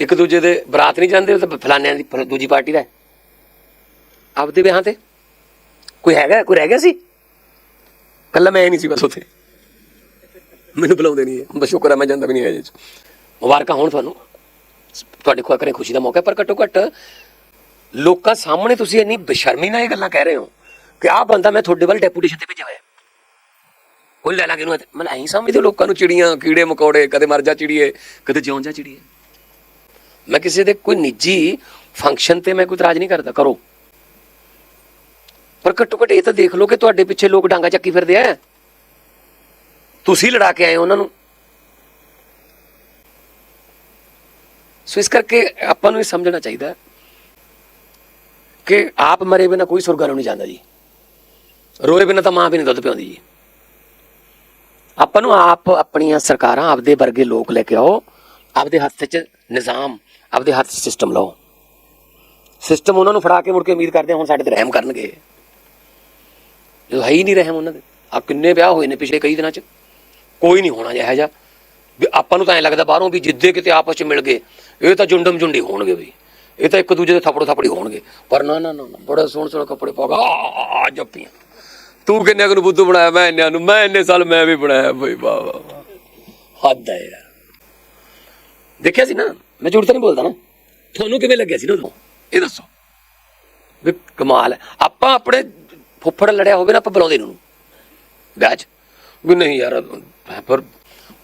ਇੱਕ ਦੂਜੇ ਦੇ ਬਰਾਤ ਨਹੀਂ ਜਾਂਦੇ ਉਹ ਤਾਂ ਫਲਾਨਿਆਂ ਦੀ ਫਲ- ਦੂਜੀ ਪਾਰਟੀ ਦਾ ਹੈ। ਆਪਦੇ ਵਿਆਹਾਂ ਤੇ? ਕੋਈ ਹੈਗਾ ਕੋਈ ਰਹਿ ਗਿਆ ਸੀ? ਕੱਲਾ ਮੈਂ ਹੀ ਨਹੀਂ ਸੀ ਬਸ ਉੱਥੇ। ਮੈਨੂੰ ਬੁਲਾਉਂਦੇ ਨਹੀਂ ਹੈ ਬਸ ਸ਼ੁਕਰ ਹੈ ਮੈਂ ਜਾਂਦਾ ਵੀ ਨਹੀਂ ਹੈ ਜੀ ਮੁਬਾਰਕਾਂ ਹੋਣ ਤੁਹਾਨੂੰ। ਤੁਹਾਡੇ ਕੋਲ ਕਰੇ ਖੁਸ਼ੀ ਦਾ ਮੌਕਾ ਹੈ, ਪਰ ਘੱਟੋ ਘੱਟ ਲੋਕਾਂ ਸਾਹਮਣੇ ਤੁਸੀਂ ਇੰਨੀ ਬੇਸ਼ਰਮੀ ਨਾਲ ਇਹ ਗੱਲਾਂ ਕਹਿ ਰਹੇ ਹੋ ਕਿ ਆਹ ਬੰਦਾ ਮੈਂ ਤੁਹਾਡੇ ਵੱਲ ਡੈਪੂਟੇਸ਼ਨ ਤੇ ਭੇਜਿਆ ਹੋਇਆ ਉਹ ਲੈ ਲਾਂਗੇ ਨੂੰ ਮੈਂ ਐਂ ਸਮਝਦੇ ਹੋ ਲੋਕਾਂ ਨੂੰ ਚਿੜੀਆਂ ਕੀੜੇ ਮਕੌੜੇ ਕਦੇ ਮਰ ਜਾ ਚਿੜੀਏ ਕਦੇ ਜਿਉਂ ਜਾ ਚਿੜੀਏ। ਮੈਂ ਕਿਸੇ ਦੇ ਕੋਈ ਨਿੱਜੀ ਫੰਕਸ਼ਨ ਤੇ ਮੈਂ ਕੋਈ ਇਤਰਾਜ਼ ਨਹੀਂ ਕਰਦਾ, ਕਰੋ। ਪਰ ਘੱਟੋ ਘੱਟ ਇਹ ਤਾਂ ਦੇਖ ਲਓ ਕਿ ਤੁਹਾਡੇ ਪਿੱਛੇ ਲੋਕ ਡਾਂਗਾ ਚੱਕੀ ਫਿਰਦੇ ਆ। ਤੁਸੀਂ ਲੜਾ ਕੇ ਆਏ ਉਹਨਾਂ ਨੂੰ। ਸੋ ਇਸ ਕਰਕੇ ਆਪਾਂ ਨੂੰ ਇਹ ਸਮਝਣਾ ਚਾਹੀਦਾ ਕਿ ਆਪ ਮਰੇ ਬਿਨਾ ਕੋਈ ਸੁਰਗਾ ਨੂੰ ਨਹੀਂ ਜਾਂਦਾ ਜੀ। ਰੋਏ ਬਿਨਾ ਤਾਂ ਮਾਂ ਵੀ ਨਹੀਂ ਦੁੱਧ ਪਿਆਉਂਦੀ ਜੀ। ਆਪਾਂ ਨੂੰ ਆਪ ਆਪਣੀਆਂ ਸਰਕਾਰਾਂ, ਆਪਦੇ ਵਰਗੇ ਲੋਕ ਲੈ ਕੇ ਆਓ, ਆਪਦੇ ਹੱਥ 'ਚ ਨਿਜ਼ਾਮ ਆਪਦੇ ਹੱਥ 'ਚ ਸਿਸਟਮ ਲਾਓ। ਸਿਸਟਮ ਉਹਨਾਂ ਨੂੰ ਫੜਾ ਕੇ ਮੁੜ ਕੇ ਉਮੀਦ ਕਰਦੇ ਹੁਣ ਸਾਡੇ ਤੇ ਰਹਿਮ ਕਰਨਗੇ। ਜੋ ਹੈ ਹੀ ਨਹੀਂ ਰਹਿਮ ਉਹਨਾਂ ਦੇ। ਆ ਕਿੰਨੇ ਵਿਆਹ ਹੋਏ ਨੇ ਪਿਛਲੇ ਕਈ ਦਿਨਾਂ 'ਚ। ਕੋਈ ਨਹੀਂ ਹੋਣਾ ਜਿਹਾ ਜਿਹਾ। ਵੀ ਆਪਾਂ ਨੂੰ ਤਾਂ ਐ ਲੱਗਦਾ ਬਾਹਰੋਂ ਵੀ ਜਿੱਦੇ ਕਿਤੇ ਆਪਸ 'ਚ ਮਿਲ ਗਏ ਇਹ ਤਾਂ ਜੁੰਡਮ ਜੁੰਡੀ ਹੋਣਗੇ ਵੀ ਇਹ ਤਾਂ ਇੱਕ ਦੂਜੇ ਦੇ ਥੱਪੜੋ ਥੱਪੜੀ ਹੋਣਗੇ। ਪਰ ਨਾ ਨਾ ਨਾ ਨਾ, ਬੜਾ ਸੋਹਣੇ ਸੋਹਣੇ ਕੱਪੜੇ ਪਾ ਗਾ ਜੱਪੀਆਂ। ਤੂੰ ਕਿੰਨੇ ਕੁ ਨੂੰ ਬੁੱਧੂ ਬਣਾਇਆ? ਮੈਂ ਇੰਨਿਆਂ ਨੂੰ। ਮੈਂ ਇੰਨੇ ਸਾਲ ਮੈਂ ਵੀ ਬਣਾਇਆ ਬਈ ਵਾਹ ਵਾਹ ਵਾਹ। ਹੱਦ ਹੈ ਯਾਰ। ਦੇਖਿਆ ਸੀ ਨਾ? ਮੈਂ ਝੂਠ ਤਾਂ ਨਹੀਂ ਬੋਲਦਾ ਨਾ। ਤੁਹਾਨੂੰ ਕਿਵੇਂ ਲੱਗਿਆ ਸੀ ਨਾ ਉਦੋਂ? ਇਹ ਦੱਸੋ। ਵੀ ਕਮਾਲ ਹੈ। ਆਪਾਂ ਆਪਣੇ ਫੁੱਫੜ ਲੜਿਆ ਹੋਵੇ ਨਾ ਆਪਾਂ ਬੁਲਾਉਂਦੇ ਨੂੰ ਵਿਆਹ 'ਚ। ਵੀ ਨਹੀਂ ਯਾਰ ਪਰ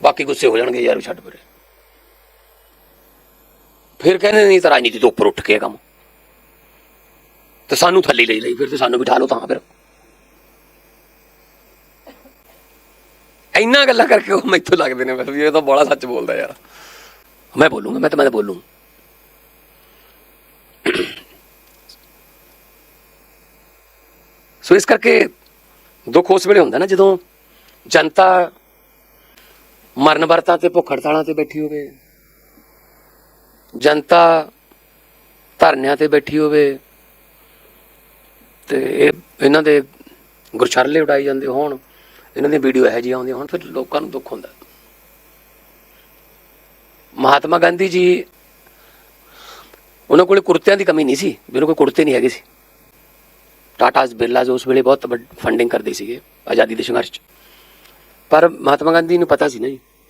ਬਾਕੀ ਗੁੱਸੇ ਹੋ ਜਾਣਗੇ ਯਾਰ ਛੱਡ ਪਰੇ। ਫਿਰ ਕਹਿੰਦੇ ਨਹੀਂ ਤਾਂ ਰਾਜਨੀਤੀ ਤੋਂ ਉੱਪਰ ਉੱਠ ਕੇ ਕੰਮ। ਤੇ ਸਾਨੂੰ ਥੱਲੇ ਲਈ ਲਈ ਫਿਰ ਤੇ ਸਾਨੂੰ ਬਿਠਾ ਲਓ ਤਾਂ ਫਿਰ। ਇੰਨਾ ਗੱਲਾਂ ਕਰਕੇ ਉਹ ਮੈਥੋਂ ਲੱਗਦੇ ਨੇ ਬਸ ਵੀ ਇਹ ਤਾਂ ਬੜਾ ਸੱਚ ਬੋਲਦਾ ਯਾਰ। ਮੈਂ ਬੋਲੂੰਗਾ, ਮੈਂ ਤਾਂ ਮੈਂ ਤਾਂ ਬੋਲੂੰ। ਸੋ ਇਸ ਕਰਕੇ ਦੁੱਖ ਉਸ ਵੇਲੇ ਹੁੰਦਾ ਨਾ ਜਦੋਂ ਜਨਤਾ ਮਰਨ ਵਰਤਾਂ ਤੇ, ਭੁੱਖ ਹੜਤਾਲਾਂ ਤੇ ਬੈਠੀ ਹੋਵੇ। ਜਨਤਾ ਧਰਨਿਆਂ ਤੇ ਬੈਠੀ ਹੋਵੇ ਤੇ ਇਹ, ਇਹਨਾਂ ਦੇ ਗੁਰਛਰਲੇ ਉਡਾਈ ਜਾਂਦੇ ਹੋਣ, ਇਹਨਾਂ ਦੀਆਂ ਵੀਡੀਓ ਇਹੋ ਜਿਹੀਆਂ ਆਉਂਦੀਆਂ ਹੁਣ, ਫਿਰ ਲੋਕਾਂ ਨੂੰ ਦੁੱਖ ਹੁੰਦਾ। ਮਹਾਤਮਾ ਗਾਂਧੀ ਜੀ, ਉਹਨਾਂ ਕੋਲੇ ਕੁਰਤਿਆਂ ਦੀ ਕਮੀ ਨਹੀਂ ਸੀ, ਵੀ ਉਹਨਾਂ ਕੋਲ ਕੁਰਤੇ ਨਹੀਂ ਹੈਗੇ ਸੀ। ਟਾਟਾਸ ਬਿਰਲਾਜ਼ ਉਸ ਵੇਲੇ ਬਹੁਤ ਫੰਡਿੰਗ ਕਰਦੇ ਸੀਗੇ ਆਜ਼ਾਦੀ ਦੇ ਸੰਘਰਸ਼ 'ਚ। ਪਰ ਮਹਾਤਮਾ ਗਾਂਧੀ ਨੂੰ ਪਤਾ ਸੀ ਨਾ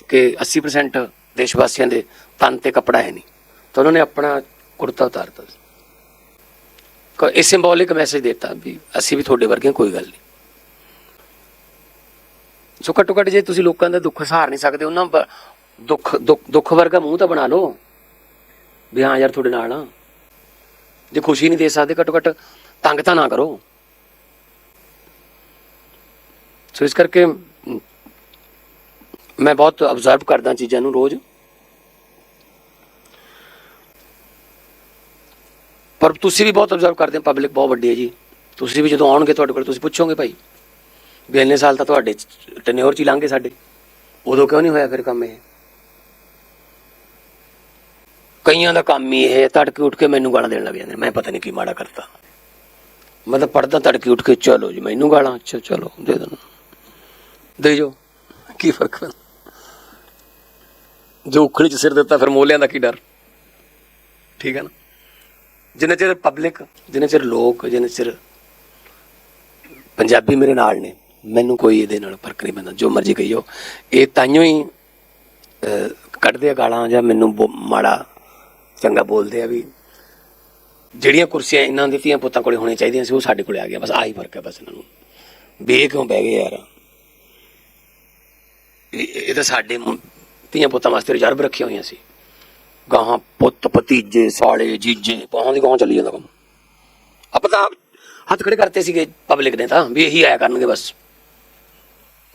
ਕਿ 80% ਦੇਸ਼ ਵਾਸੀਆਂ ਦੇ ਤਨ ਤੇ ਕੱਪੜਾ ਹੈ ਨਹੀਂ। ਤਾਂ ਉਹਨਾਂ ਨੇ ਆਪਣਾ ਕੁਰਤਾ ਉਤਾਰਤਾ ਸੀ। ਇਹ ਸਿੰਬੋਲਿਕ ਮੈਸੇਜ ਦਿੱਤਾ ਵੀ ਅਸੀਂ ਵੀ ਤੁਹਾਡੇ ਵਰਗੇ ਕੋਈ ਗੱਲ ਨਹੀਂ। ਸੋ ਘੱਟੋ ਘੱਟ ਜੇ ਤੁਸੀਂ ਲੋਕਾਂ ਦਾ ਦੁੱਖ ਸਹਾਰ ਨਹੀਂ ਸਕਦੇ, ਉਹਨਾਂ ਦੁੱਖ, ਦੁੱਖ- ਦੁੱਖ ਵਰਗਾ ਮੂੰਹ ਤਾਂ ਬਣਾ ਲਓ। ਵੀ ਹਾਂ ਯਾਰ ਤੁਹਾਡੇ ਨਾਲ ਆ। ਜੇ ਖੁਸ਼ੀ ਨਹੀਂ ਦੇ ਸਕਦੇ ਘੱਟੋ ਘੱਟ ਤੰਗ ਤਾਂ ਨਾ ਕਰੋ। ਸੋ ਇਸ ਕਰਕੇ ਮੈਂ ਬਹੁਤ ਅਬਜ਼ਰਵ ਕਰਦਾ ਚੀਜ਼ਾਂ ਨੂੰ ਰੋਜ਼। ਪਰ ਤੁਸੀਂ ਵੀ ਬਹੁਤ ਅਬਜ਼ਰਵ ਕਰਦੇ ਹੋ ਪਬਲਿਕ ਬਹੁਤ ਵੱਡੀ ਹੈ ਜੀ। ਤੁਸੀਂ ਵੀ ਜਦੋਂ ਆਉਣਗੇ ਤੁਹਾਡੇ ਕੋਲ, ਤੁਸੀਂ ਪੁੱਛੋਗੇ ਭਾਈ, ਵੀ ਇੰਨੇ ਸਾਲ ਤਾਂ ਤੁਹਾਡੇ ਟਨਿਓਰ ਚ ਹੀ ਲੰਘੇ ਸਾਡੇ। ਉਦੋਂ ਕਿਉਂ ਨਹੀਂ ਹੋਇਆ ਫਿਰ ਕੰਮ ਇਹ? ਕਈਆਂ ਦਾ ਕੰਮ ਹੀ ਇਹ ਹੈ, ਤੜਕੇ ਉੱਠ ਕੇ ਮੈਨੂੰ ਗਾਲਾਂ ਦੇਣ ਲੱਗ ਜਾਂਦੇ ਨੇ। ਮੈਂ ਪਤਾ ਨਹੀਂ ਕੀ ਮਾੜਾ ਕਰਤਾ। ਮੈਂ ਤਾਂ ਪੜਦਾ ਤੜਕੇ ਉੱਠ ਕੇ ਚਲੋ ਜੀ ਮੈਨੂੰ ਗਾਲਾਂ ਅੱਛਾ ਚਲੋ ਦੇ ਦੇਣਾ ਦੇ ਜੋ ਕੀ ਫ਼ਰਕ ਪੈਂਦਾ? ਜੋ ਉਖਲੀ ਚ ਸਿਰ ਦਿੱਤਾ ਫਿਰ ਮੋਲਿਆਂ ਦਾ ਕੀ ਡਰ? ਠੀਕ ਹੈ ਨਾ? ਜਿੰਨੇ ਚਿਰ ਪਬਲਿਕ ਜਿੰਨੇ ਚਿਰ ਲੋਕ ਜਿੰਨੇ ਚਿਰ ਪੰਜਾਬੀ ਮੇਰੇ ਨਾਲ ਨੇ ਮੈਨੂੰ ਕੋਈ ਇਹਦੇ ਨਾਲ ਫ਼ਰਕ ਨਹੀਂ ਪੈਂਦਾ। ਜੋ ਮਰਜ਼ੀ ਕਹੀਓ। ਇਹ ਤਾਈਓ ਹੀ ਅਹ, ਕੱਢਦੇ ਆ ਗਾਲਾਂ ਜਾਂ ਮੈਨੂੰ ਬੋ- ਮਾੜਾ ਚੰਗਾ ਬੋਲਦੇ ਆ ਵੀ ਜਿਹੜੀਆਂ ਕੁਰਸੀਆਂ ਇਹਨਾਂ ਦੇ ਧੀਆਂ ਪੁੱਤਾਂ ਕੋਲੇ ਹੋਣੀਆਂ ਚਾਹੀਦੀਆਂ ਸੀ, ਉਹ ਸਾਡੇ ਕੋਲੇ ਆ ਗਿਆ। ਬਸ ਆਹੀ ਫ਼ਰਕ ਹੈ ਬਸ ਇਹਨਾਂ ਨੂੰ। ਵੀ ਕਿਉਂ ਬਹਿ ਗਏ ਯਾਰ? ਇਹ ਤਾਂ ਸਾਡੇ ਧੀਆਂ ਪੁੱਤਾਂ ਵਾਸਤੇ ਰਿਜ਼ਰਵ ਰੱਖੀਆਂ ਹੋਈਆਂ ਸੀ। ਗਾਹਾਂ ਪੁੱਤ, ਭਤੀਜੇ, ਸਾਲੇ, ਜੀਜੇ, ਬਾਹਾਂ ਦੀ ਗਾਹਾਂ ਚੱਲੀ ਜਾਂਦਾ ਕੰਮ। ਆਪਾਂ ਤਾਂ ਹੱਥ ਖੜੇ ਕਰਤੇ ਸੀਗੇ ਪਬਲਿਕ ਨੇ ਤਾਂ, ਵੀ ਇਹੀ ਆਇਆ ਕਰਨਗੇ ਬਸ।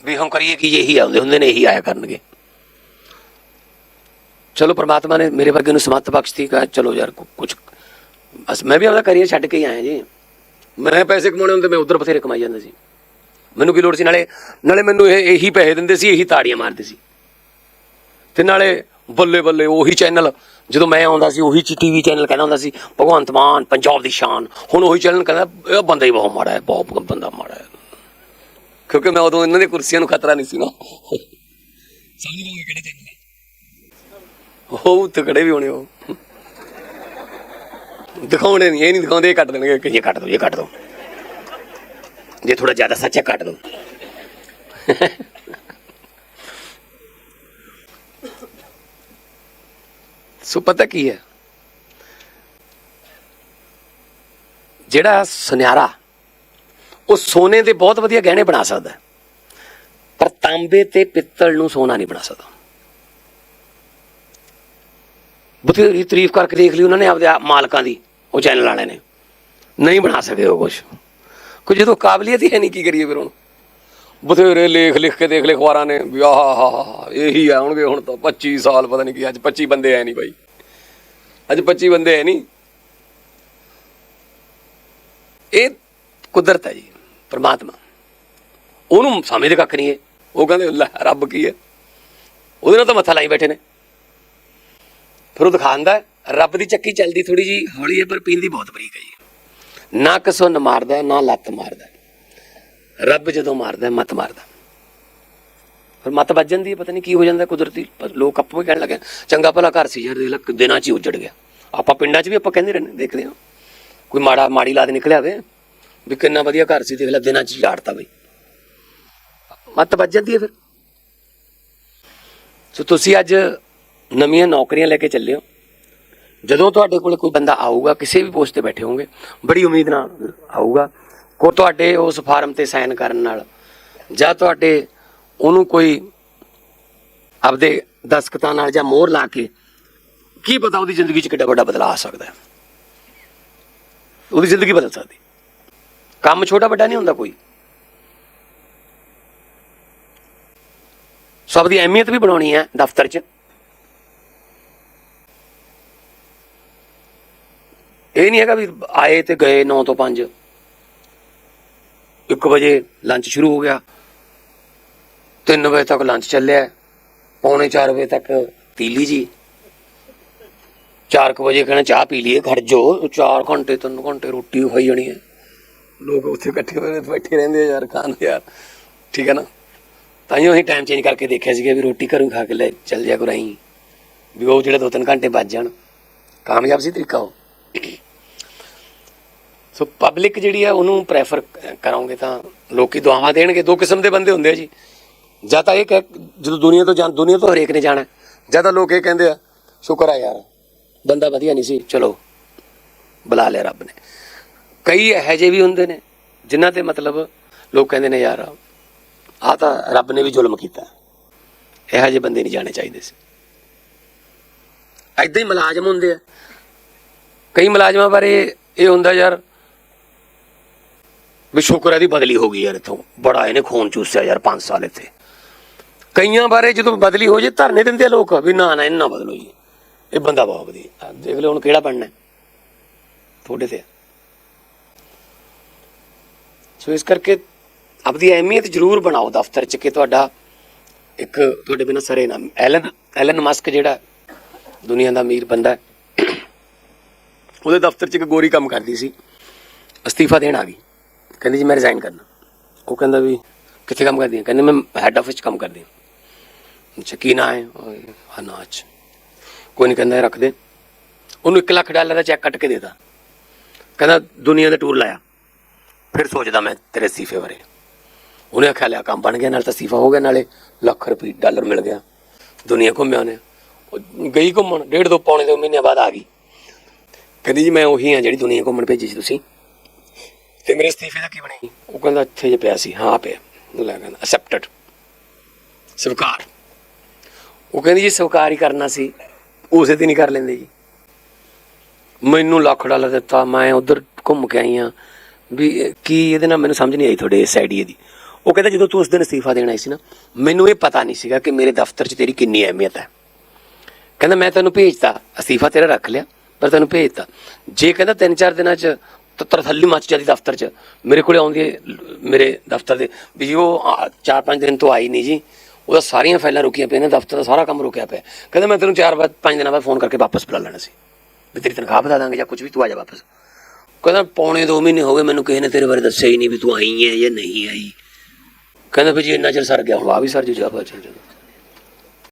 ਵੀ ਹਮ ਕਰੀਏ ਕਿ, ਇਹੀ ਆਉਂਦੇ ਹੁੰਦੇ ਨੇ, ਇਹੀ ਆਇਆ ਕਰਨਗੇ। ਚਲੋ ਪ੍ਰਮਾਤਮਾ ਨੇ ਮੇਰੇ ਵਰਗੇ ਨੂੰ ਸਮੱਤ ਬਖਸ਼ਤੀ ਕਹਾ, ਚਲੋ ਯਾਰ ਕੁਝ ਬਸ ਮੈਂ ਵੀ ਆਪਣਾ ਕਰੀਅਰ ਛੱਡ ਕੇ ਆਇਆ ਜੀ। ਮੈਂ ਪੈਸੇ ਕਮਾਉਣੇ ਹੁੰਦੇ, ਮੈਂ ਉਧਰ ਬਥੇਰੇ ਕਮਾਈ ਜਾਂਦਾ ਸੀ। ਮੈਨੂੰ ਕੀ ਲੋੜ ਸੀ? ਨਾਲੇ ਨਾਲੇ ਮੈਨੂੰ ਇਹ, ਇਹੀ ਪੈਸੇ ਦਿੰਦੇ ਸੀ, ਇਹੀ ਤਾੜੀਆਂ ਮਾਰਦੇ ਸੀ। ਤੇ ਨਾਲੇ ਬੱਲੇ ਬੱਲੇ ਉਹੀ ਚੈਨਲ ਜਦੋਂ ਮੈਂ ਆਉਂਦਾ ਸੀ, ਉਹੀ ਟੀਵੀ ਚੈਨਲ ਕਹਿੰਦਾ ਹੁੰਦਾ ਸੀ, ਭਗਵੰਤ ਮਾਨ, ਪੰਜਾਬ ਦੀ ਸ਼ਾਨ। ਹੁਣ ਉਹੀ ਚੈਨਲ ਕਹਿੰਦਾ, ਇਹ ਬੰਦਾ ਹੀ ਬਹੁਤ ਮਾੜਾ ਹੈ, ਬਹੁਤ ਬੰਦਾ ਮਾੜਾ ਹੈ। ਕਿਉਂਕਿ ਮੈਂ ਉਦੋਂ ਇਹਨਾਂ ਦੀ ਕੁਰਸੀਆਂ ਨੂੰ ਖਤਰਾ ਨਹੀਂ ਸੀ ਨਾ। ਸਮਝ ਲਓਗੇ ਕਿਹੜੇ ਚੈਨਲ ਉਹ ਤਕੜੇ ਵੀ ਹੋਣੇ ਉਹ। ਦਿਖਾਉਣੇ ਨਹੀਂ ਇਹ ਨਹੀਂ ਦਿਖਾਉਂਦੇ ਇਹ ਕੱਟ ਦੇਣਗੇ ਕਿ ਇਹ ਕੱਟ ਦੋ ਇਹ ਕੱਟ ਦੋ। ਜੇ ਥੋੜਾ ਜ਼ਿਆਦਾ ਸੱਚਾ ਕੱਟ ਦੋ। ਸੋ ਪਤਾ ਕੀ ਹੈ? ਜਿਹੜਾ ਸੁਨਿਆਰਾ ਉਹ ਸੋਨੇ ਦੇ ਬਹੁਤ ਵਧੀਆ ਗਹਿਣੇ ਬਣਾ ਸਕਦਾ। ਪਰ ਤਾਂਬੇ ਤੇ ਪਿੱਤਲ ਨੂੰ ਸੋਨਾ ਨਹੀਂ ਬਣਾ ਸਕਦਾ। ਬਥੇਰੀ ਤਾਰੀਫ ਕਰਕੇ ਦੇਖ ਲਈ ਉਹਨਾਂ ਨੇ ਆਪਦੇ ਮਾਲਕਾਂ ਦੀ, ਉਹ ਚੈਨਲ ਵਾਲਿਆਂ ਨੇ। ਨਹੀਂ ਬਣਾ ਸਕੇ ਉਹ ਕੁਛ। ਕੋਈ ਜਦੋਂ ਕਾਬਲੀਅਤ ਹੀ ਹੈ ਨਹੀਂ, ਕੀ ਕਰੀਏ ਫਿਰ ਹੁਣ? ਬਥੇਰੇ ਲੇਖ ਲਿਖ ਕੇ ਦੇਖ ਲਏ ਅਖਬਾਰਾਂ ਨੇ ਵੀ ਆਹ ਹਾ ਹਾ ਇਹੀ ਆਉਣਗੇ ਹੁਣ ਤਾਂ 25 ਸਾਲ ਪਤਾ ਨਹੀਂ ਕੀ, ਅੱਜ 25 ਬੰਦੇ ਐ ਨਹੀਂ ਬਾਈ। ਅੱਜ 25 ਬੰਦੇ ਐ ਨਹੀਂ। ਇਹ ਕੁਦਰਤ ਹੈ ਜੀ, ਪਰਮਾਤਮਾ। ਉਹਨੂੰ ਸਮਝਦੇ ਕੱਖ ਨਹੀਂ ਹੈ ਉਹ ਕਹਿੰਦੇ ਰੱਬ ਕੀ ਹੈ? ਉਹਦੇ ਨਾਲ ਤਾਂ ਮੱਥਾ ਲਾਈ ਬੈਠੇ ਨੇ। ਫਿਰ ਉਹ ਦਿਖਾਉਂਦਾ ਰੱਬ ਦੀ ਚੱਕੀ ਚੱਲਦੀ ਥੋੜੀ ਜੀ ਹੌਲੀ ਹੈ ਪਰ ਪੀਂਦੀ ਬਹੁਤ ਬਰੀਕ ਹੈ ਜੀ। ਨਾ ਕਿਸੋਂ ਨ ਮਾਰਦਾ ਨਾ ਲੱਤ ਮਾਰਦਾ। ਰੱਬ ਜਦੋਂ ਮਾਰਦਾ ਹੈ, ਮਾਰਦਾ। ਫਿਰ ਮੱਤ ਵੱਜ ਜਾਂਦੀ ਹੈ ਪਤਾ ਨਹੀਂ ਕੀ ਹੋ ਜਾਂਦਾ ਕੁਦਰਤੀ ਲੋਕ ਆਪੋ ਕਹਿਣ ਲੱਗੇ ਚੰਗਾ ਭਲਾ ਘਰ ਸੀ ਯਾਰ ਦੇਖ ਲੈ ਦਿਨਾਂ ਚ ਹੀ ਉੱਜੜ ਗਿਆ। ਆਪਾਂ ਪਿੰਡਾਂ 'ਚ ਵੀ ਆਪਾਂ ਕਹਿੰਦੇ ਰਹਿੰਦੇ ਦੇਖਦੇ ਹਾਂ। ਕੋਈ ਮਾੜਾ ਮਾੜੀ ਲਾਦ ਨਿਕਲਿਆ ਵੇ ਵੀ ਕਿੰਨਾ ਵਧੀਆ ਘਰ ਸੀ ਦੇਖ ਲੈ ਦਿਨਾਂ 'ਚ ਝਾੜਤਾ ਬਈ। ਮੱਤ ਵੱਜ ਜਾਂਦੀ ਹੈ ਫਿਰ। ਸੋ ਤੁਸੀਂ ਅੱਜ ਨਵੀਆਂ ਨੌਕਰੀਆਂ ਲੈ ਕੇ ਚੱਲੇ ਹੋ। ਜਦੋਂ ਤੁਹਾਡੇ ਕੋਲ ਕੋਈ ਬੰਦਾ ਆਊਗਾ, ਕਿਸੇ ਵੀ ਪੋਸਟ ਤੇ ਬੈਠੇ ਹੋਗੇ ਬੜੀ ਉਮੀਦ ਨਾਲ ਆਊਗਾ। ਕੋ ਤੁਹਾਡੇ ਉਸ ਫਾਰਮ ਤੇ ਸਾਈਨ ਕਰਨ ਨਾਲ ਜਾਂ ਤੁਹਾਡੇ ਉਹਨੂੰ ਕੋਈ ਆਪਦੇ ਦਸਖਤਾਂ ਨਾਲ ਜਾਂ ਮੋਹਰ ਲਾ ਕੇ ਕੀ ਪਤਾ ਉਹਦੀ ਜ਼ਿੰਦਗੀ 'ਚ ਕਿੱਡਾ ਵੱਡਾ ਬਦਲਾਅ ਆ ਸਕਦਾ ਹੈ। ਉਹਦੀ ਜ਼ਿੰਦਗੀ ਬਦਲ ਸਕਦੀ। ਕੰਮ ਛੋਟਾ ਵੱਡਾ ਨਹੀਂ ਹੁੰਦਾ ਕੋਈ। ਸਭ ਦੀ ਅਹਿਮੀਅਤ ਵੀ ਬਣਾਉਣੀ ਹੈ ਦਫ਼ਤਰ 'ਚ। ਇਹ ਨਹੀਂ ਹੈਗਾ ਵੀ ਆਏ ਤੇ ਗਏ 9 ਤੋਂ 5 1 ਵਜੇ ਲੰਚ ਸ਼ੁਰੂ ਹੋ ਗਿਆ। 3 ਵਜੇ ਤੱਕ ਲੰਚ ਚੱਲਿਆ। ਪੌਣੇ 4 ਵਜੇ ਤੱਕ ਪੀ ਲਈ ਜੀ 4 ਵਜੇ ਕਹਿੰਦਾ ਚਾਹ ਪੀ ਲਈਏ, ਖੜ ਜੋ 4 ਘੰਟੇ 3 ਘੰਟੇ ਰੋਟੀ ਖਾਈ ਜਾਣੀ ਹੈ। ਲੋਕ ਉੱਥੇ ਇਕੱਠੇ ਹੋਏ ਬੈਠੇ ਰਹਿੰਦੇ ਆ ਯਾਰ ਖਾਂਦੇ ਯਾਰ। ਠੀਕ ਹੈ ਨਾ? ਤਾਂ ਹੀ ਅਸੀਂ ਟਾਈਮ ਚੇਂਜ ਕਰਕੇ ਦੇਖਿਆ ਸੀਗਾ ਵੀ ਰੋਟੀ ਘਰੋਂ ਖਾ ਕੇ ਲੈ ਚੱਲ ਜਾ ਕਰੋ ਅਸੀਂ ਵੀ ਉਹ ਜਿਹੜੇ ਦੋ ਤਿੰਨ ਘੰਟੇ ਬਚ ਜਾਣ। ਕਾਮਯਾਬ ਸੀ ਤਰੀਕਾ ਉਹ। ਸੋ ਪਬਲਿਕ ਜਿਹੜੀ ਹੈ ਉਹਨੂੰ ਪ੍ਰੈਫਰ ਕਰੋਗੇ ਤਾਂ ਲੋਕੀ ਦੁਆਵਾਂ ਦੇਣਗੇ। ਦੋ ਕਿਸਮ ਦੇ ਬੰਦੇ ਹੁੰਦੇ ਆ ਜੀ। ਜਾਂ ਤਾਂ ਇਹ ਕਹਿ ਜਦੋਂ ਦੁਨੀਆ ਤੋਂ ਜਾਂ ਦੁਨੀਆ ਤੋਂ ਹਰੇਕ ਨੇ ਜਾਣਾ। ਜਾਂ ਤਾਂ ਲੋਕ ਇਹ ਕਹਿੰਦੇ ਆ, ਸ਼ੁਕਰ ਆ ਯਾਰ, ਬੰਦਾ ਵਧੀਆ ਨਹੀਂ ਸੀ। ਚਲੋ, ਬੁਲਾ ਲਿਆ ਰੱਬ ਨੇ। ਕਈ ਇਹੋ ਜਿਹੇ ਵੀ ਹੁੰਦੇ ਨੇ, ਜਿਨ੍ਹਾਂ ਤੇ ਮਤਲਬ ਲੋਕ ਕਹਿੰਦੇ ਨੇ, ਯਾਰ ਆ ਤਾਂ ਰੱਬ ਨੇ ਵੀ ਜ਼ੁਲਮ ਕੀਤਾ। ਇਹੋ ਜਿਹੇ ਬੰਦੇ ਨਹੀਂ ਜਾਣੇ ਚਾਹੀਦੇ ਸੀ। ਐਦਾਂ ਹੀ ਮੁਲਾਜ਼ਮ ਹੁੰਦੇ ਆ। ਕਈ ਮੁਲਾਜ਼ਮਾਂ ਬਾਰੇ ਇਹ ਹੁੰਦਾ, ਯਾਰ ਵੀ ਸ਼ੁਕਰ ਹੈ ਦੀ ਬਦਲੀ ਹੋ ਗਈ ਯਾਰ ਇਥੋਂ। ਬੜਾ ਇਹਨੇ ਖੂਨ ਚੂਸਿਆ ਯਾਰ 5 ਸਾਲ ਇੱਥੇ। ਕਈਆਂ ਬਾਰੇ ਜਦੋਂ ਬਦਲੀ ਹੋ ਜੇ ਧਰਨੇ ਦਿੰਦੇ ਆ ਲੋਕ, ਵੀ ਨਾ ਨਾ ਇਹਨਾਂ ਬਦਲੋ ਜੀ। ਇਹ ਬੰਦਾ ਬਹੁਤ ਵਧੀਆ। ਦੇਖ ਲਓ ਹੁਣ ਕਿਹੜਾ ਬਣਨਾ ਤੁਹਾਡੇ ਤੇ ਸੋ ਇਸ ਕਰਕੇ ਆਪਦੀ ਅਹਿਮੀਅਤ ਜ਼ਰੂਰ ਬਣਾਓ ਦਫ਼ਤਰ 'ਚ ਕਿ ਤੁਹਾਡਾ ਇੱਕ ਤੁਹਾਡੇ ਬਿਨਾਂ ਸਰੇ ਨਾ। ਐਲਨ ਐਲਨ ਮਸਕ ਜਿਹੜਾ ਦੁਨੀਆ ਦਾ ਅਮੀਰ ਬੰਦਾ ਉਹਦੇ ਦਫ਼ਤਰ 'ਚ ਇੱਕ ਗੋਰੀ ਕੰਮ ਕਰਦੀ ਸੀ। ਅਸਤੀਫਾ ਦੇਣ ਆ ਗਈ। ਕਹਿੰਦੀ ਜੀ ਮੈਂ ਰਿਜ਼ਾਈਨ ਕਰਨਾ। ਉਹ ਕਹਿੰਦਾ ਵੀ ਕਿੱਥੇ ਕੰਮ ਕਰਦੀ ਹੈ ਕਹਿੰਦੇ ਮੈਂ ਹੈੱਡ ਆਫਿਸ 'ਚ ਕੰਮ ਕਰਦੀ ਹਾਂ ਅੱਛਾ, ਕੀ ਨਾਂ ਹੈ? ਅਨਾਜ। ਕੋਈ ਨਹੀਂ ਕਹਿੰਦਾ ਇਹ ਰੱਖ ਦੇ। ਉਹਨੂੰ 1 ਲੱਖ ਡਾਲਰ ਦਾ ਚੈੱਕ ਕੱਟ ਕੇ ਦੇਤਾ ਕਹਿੰਦਾ, ਦੁਨੀਆ ਦਾ ਟੂਰ ਲਾਇਆ। ਫਿਰ ਸੋਚਦਾ ਮੈਂ ਤੇਰੇ ਅਸਤੀਫੇ ਬਾਰੇ। ਉਹਨੇ ਆਖਿਆ, ਲਿਆ, ਕੰਮ ਬਣ ਗਿਆ, ਨਾਲ ਤਾਂ ਅਸਤੀਫਾ ਹੋ ਗਿਆ, ਨਾਲੇ ਲੱਖ ਰੁਪਏ ਡਾਲਰ ਮਿਲ ਗਿਆ। ਦੁਨੀਆ ਘੁੰਮਿਆ ਉਹਨੇ। ਉਹ ਗਈ ਘੁੰਮਣ, ਡੇਢ ਦੋ ਪੌਣੇ ਦੋ ਮਹੀਨੇ ਬਾਅਦ ਆ ਗਈ। ਕਹਿੰਦੀ ਜੀ, ਮੈਂ ਉਹੀ ਹਾਂ ਜਿਹੜੀ ਦੁਨੀਆ ਘੁੰਮਣ ਭੇਜੀ ਸੀ ਤੁਸੀਂ। ਤੇ ਮੇਰੇ ਅਸਤੀਫੇ ਦਾ ਕੀ ਬਣੇਗੀ ਉਹ ਕਹਿੰਦਾ ਇੱਥੇ ਜੇ ਪਿਆ ਸੀ ਹਾਂ ਪਿਆ। ਲੈ ਕਹਿੰਦਾ ਅਸੈਪਟਡ ਸਵੀਕਾਰ। ਉਹ ਕਹਿੰਦੀ ਜੀ ਸਵੀਕਾਰ ਹੀ ਕਰਨਾ ਸੀ। ਉਸੇ ਦਿਨ ਹੀ ਕਰ ਲੈਂਦੇ ਜੀ। ਮੈਨੂੰ ਲੱਖ ਡਾਲਰ ਦਿੱਤਾ ਮੈਂ ਉਧਰ ਘੁੰਮ ਕੇ ਆਈ ਆ ਵੀ ਕੀ ਇਹਦੇ ਨਾਲ ਮੈਨੂੰ ਸਮਝ ਨਹੀਂ ਆਈ ਤੁਹਾਡੇ ਇਸ ਆਈਡੀਆ ਦੀ। ਉਹ ਕਹਿੰਦਾ ਜਦੋਂ ਤੂੰ ਉਸ ਦਿਨ ਅਸਤੀਫਾ ਦੇਣ ਆਈ ਸੀ ਨਾ ਮੈਨੂੰ ਇਹ ਪਤਾ ਨਹੀਂ ਸੀਗਾ ਕਿ ਮੇਰੇ ਦਫ਼ਤਰ 'ਚ ਤੇਰੀ ਕਿੰਨੀ ਅਹਿਮੀਅਤ ਹੈ। ਕਹਿੰਦਾ ਮੈਂ ਤੈਨੂੰ ਭੇਜਤਾ ਅਸਤੀਫਾ ਤੇਰਾ ਰੱਖ ਲਿਆ ਪਰ ਤੈਨੂੰ ਭੇਜਤਾ। ਜੇ ਕਹਿੰਦਾ ਤਿੰਨ ਚਾਰ ਦਿਨਾਂ 'ਚ ਤ- ਤਰਥੱਲੀ ਮੱਚ ਜਾਂਦੀ ਦਫ਼ਤਰ 'ਚ। ਮੇਰੇ ਕੋਲੇ ਆਉਂਦੀ ਹੈ ਮੇਰੇ ਦਫ਼ਤਰ ਦੇ ਵੀ ਉਹ ਆ, ਚਾਰ ਪੰਜ ਦਿਨ ਤੋਂ ਆਈ ਨਹੀਂ ਜੀ। ਉਹਦਾ ਸਾਰੀਆਂ ਫਾਈਲਾਂ ਰੁਕੀਆਂ ਪਈਆਂ ਨੇ ਦਫ਼ਤਰ ਦਾ ਸਾਰਾ ਕੰਮ ਰੁਕਿਆ ਪਿਆ। ਕਹਿੰਦਾ ਮੈਂ ਤੈਨੂੰ ਚਾਰ ਬਾਅਦ ਪੰਜ ਦਿਨਾਂ ਬਾਅਦ ਫੋਨ ਕਰਕੇ ਵਾਪਸ ਬੁਲਾ ਲੈਣਾ ਸੀ। ਵੀ ਤੇਰੀ ਤਨਖਾਹ ਵਧਾ ਦਾਂਗੇ ਜਾਂ ਕੁਝ ਵੀ ਤੂੰ ਆ ਜਾ ਵਾਪਸ। ਕਹਿੰਦਾ ਪੌਣੇ 2 ਮਹੀਨੇ ਹੋ ਗਏ ਮੈਨੂੰ ਕਿਸੇ ਨੇ ਤੇਰੇ ਬਾਰੇ ਦੱਸਿਆ ਹੀ ਨਹੀਂ ਵੀ ਤੂੰ ਆਈ ਹੈ ਜਾਂ ਨਹੀਂ ਆਈ। ਕਹਿੰਦਾ ਵੀ ਜੀ ਇੰਨਾ ਚਿਰ ਸਰ ਗਿਆ ਹੁਣ ਆ ਵੀ ਸਰ ਜੀ ਜਾ ਚੱਲ ਜਾ